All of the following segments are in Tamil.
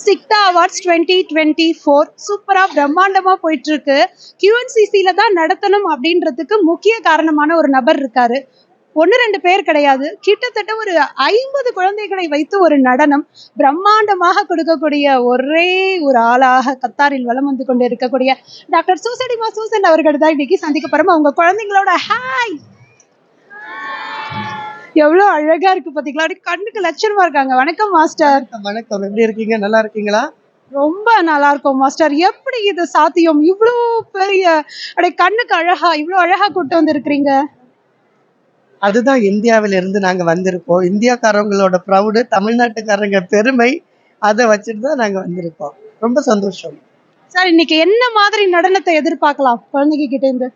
சிக்தா அவார்ட்ஸ் டுவெண்ட்டி டுவெண்ட்டி ஃபோர் சூப்பரா பிரம்மாண்டமா போயிட்டு இருக்கு கியூஎன்சிசியில தான் நடத்தணும் அப்படின்றதுக்கு முக்கிய காரணமான ஒரு நபர் இருக்காரு. ஒன்று ரெண்டு பேர் கிடையாது. கிட்டத்தட்ட ஒரு ஐம்பது குழந்தைகளை வைத்து ஒரு நடனம் பிரம்மாண்டமாக கொடுக்கக்கூடிய ஒரே ஒரு ஆளாக கத்தாரில் வலம் வந்து கொண்டு இருக்கக்கூடிய டாக்டர் சூசடிமா சூசன் அவர்கள் தான் இன்னைக்கு சந்திக்க போறோம். அவங்க குழந்தைங்களோட ஹாய்! எவ்வளவு அழகா இருக்கு பாத்தீங்களா? அப்படியே கண்ணுக்கு லட்சணமா இருக்காங்க. வணக்கம் மாஸ்டர். வணக்கம், எப்படி இருக்கீங்க? நல்லா இருக்கீங்களா? ரொம்ப நல்லா இருக்கும் மாஸ்டர். எப்படி இது சாத்தியம்? இவ்வளோ பெரிய அப்படியே கண்ணுக்கு அழகா இவ்வளோ அழகா கூட்டு வந்திருக்கிறீங்க. அதுதான் இந்தியாவில இருந்து நாங்க வந்திருக்கோம். இந்தியாக்காரங்களோட ப்ரௌடு தமிழ்நாட்டுக்காரங்க பெருமை அதை வச்சுட்டு தான் நாங்க வந்திருக்கோம். ரொம்ப சந்தோஷம். சார் இன்னைக்கு என்ன மாதிரி நடனத்தை எதிர்பார்க்கலாம் குழந்தைங்க கிட்ட இருந்து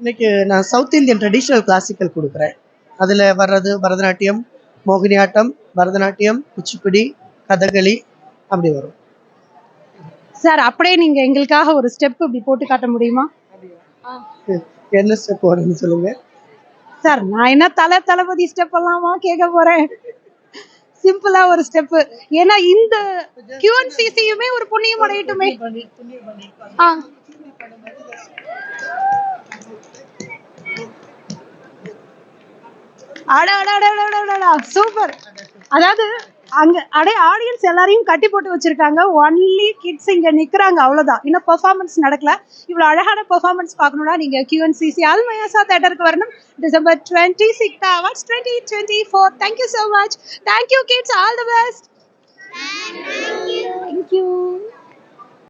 இன்னைக்கு நான் சவுத் இந்தியன் ட்ரெடிஷ்னல் கிளாசிக்கல் கொடுக்குறேன். அதுல வர்றது பரதநாட்டியம் மோகினியாட்டம் பரதநாட்டியம் குச்சிப்புடி கதகளி அப்படி வரும். சார் அப்படியே நீங்க எங்களுக்காக ஒரு ஸ்டெப் இப்படி போட்டு காட்ட முடியுமா? என்ன ஸ்டெப் வரும்னு சொல்லுங்க. சார் நான் என்ன தலை தளபதி ஸ்டெப் எல்லாமா கேட்க போறேன்? சிம்பிளா ஒரு ஸ்டெப் ஏன்னா இந்த கியூஎன்சிசியுமே ஒரு புண்ணியம் அடையட்டுமே ஆ அட அட அட அட அட, அட, அட சூப்பர் அதாவது அங்க அடே ஆடியன்ஸ் எல்லாரையும் கட்டி போட்டு வச்சிருக்காங்க. ஒன்லி கிட்ஸ் இங்க நிக்கிறாங்க அவ்வளவுதான். இன்னும் பெர்ஃபார்மன்ஸ் நடக்கல. இவ்வளவு அழகான பெர்ஃபார்மன்ஸ் பார்க்கணும்னா நீங்க கியூஎன்சிசி அல்மயாசா தேட்டருக்கு வரணும். December twenty six awards twenty twenty four thank you so much thank you kids all the best